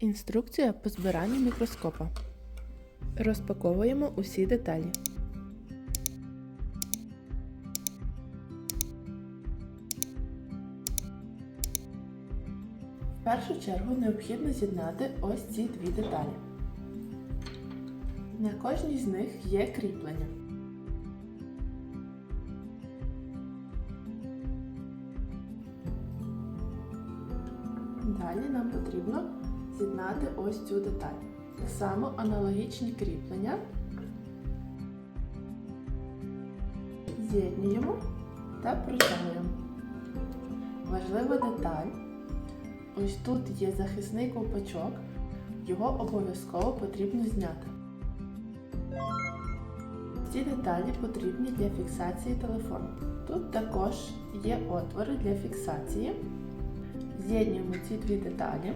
Інструкція по збиранню мікроскопа. Розпаковуємо усі деталі. В першу чергу необхідно з'єднати ось ці дві деталі. На кожній з них є кріплення. Далі нам потрібно з'єднати ось цю деталь. Так само аналогічні кріплення з'єднуємо та притягуємо. Важлива деталь. Ось тут є захисний ковпачок, його обов'язково потрібно зняти. Ці деталі потрібні для фіксації телефону. Тут також є отвори для фіксації. З'єднуємо ці дві деталі,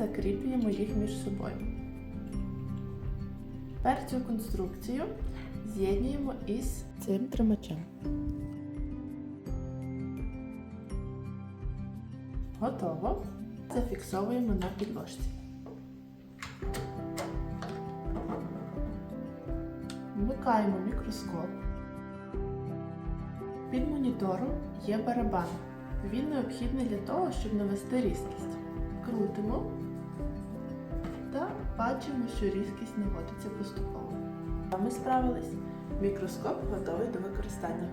закріплюємо їх між собою. Тепер цю конструкцію з'єднуємо із цим тримачем. Готово. Зафіксовуємо на підложці. Вмикаємо мікроскоп. Під монітором є барабан. Він необхідний для того, щоб навести різкість. Крутимо бачимо, що різкість наводиться поступово. А ми справились. Мікроскоп готовий до використання.